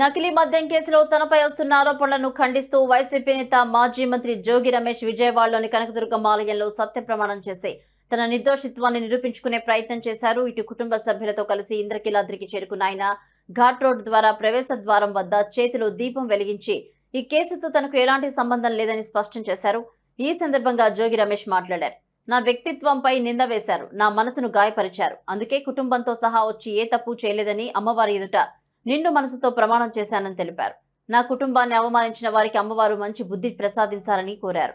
నకిలీ మద్యం కేసులో తనపై వస్తున్న ఆరోపణలను ఖండిస్తూ వైసీపీ నేత మాజీ మంత్రి జోగి రమేష్ విజయవాడలోని కనకదుర్గమ్మ ఆలయంలో సత్యప్రమాణం చేసి తన నిర్దోషిత్వాన్ని నిరూపించుకునే ప్రయత్నం చేశారు. ఇటు కుటుంబ సభ్యులతో కలిసి ఇంద్రకీలాద్రికి చేరుకున్న ఆయన ఘాట్ రోడ్ ద్వారా ప్రవేశ ద్వారం వద్ద చేతిలో దీపం వెలిగించి ఈ కేసుతో తనకు ఎలాంటి సంబంధం లేదని స్పష్టం చేశారు. ఈ సందర్భంగా జోగి రమేష్ మాట్లాడారు. నా వ్యక్తిత్వంపై నింద వేశారు. నా మనసును గాయపరిచారు. అందుకే కుటుంబంతో సహా వచ్చి ఏ తప్పు చేయలేదని అమ్మవారి ఎదుట నిండు మనసుతో ప్రమాణం చేశానని తెలిపారు. నా కుటుంబాన్ని అవమానించిన వారికి అమ్మవారు మంచి బుద్ధి ప్రసాదించాలని కోరారు.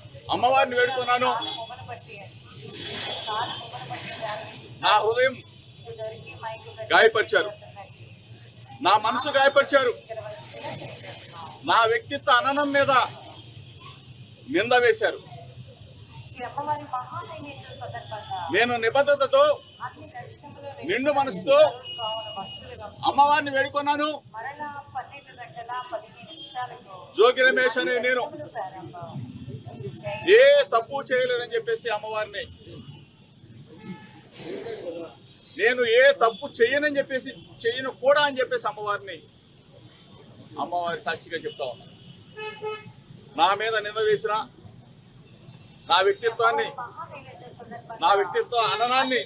అమ్మవారిని వేడుకున్నాను నా హృదయం గాయపరిచారు. నా మనసు గాయపరిచారు. నా వ్యక్తిత్వ అననం మీద నింద వేశారు. నేను నిబద్ధతతో నిండు మనసుతో అమ్మవారిని వేడుకున్నాను. జోగి రమేష్ అనే నేను. ఏ తప్పు చేయలేదని చెప్పేసి అమ్మవారిని. నేను ఏ తప్పు చేయనని చెప్పేసి చేయను కూడా అని చెప్పేసి అమ్మవారిని అమ్మవారి సాక్షిగా చెప్తా ఉన్నా. నా మీద నింద వేసిన నా వ్యక్తిత్వాన్ని నా వ్యక్తిత్వ అననాన్ని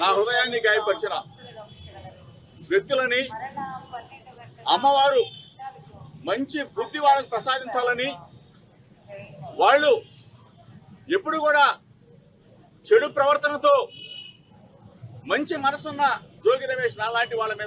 నా హృదయాన్ని గాయపరిచిన వ్యక్తులని అమ్మవారు మంచి బుద్ధి వాళ్ళకి ప్రసాదించాలని వాళ్ళు ఎప్పుడు కూడా చెడు ప్రవర్తనతో మంచి మనసున్న జోగి రమేష్ నాలాంటి వాళ్ళ మీద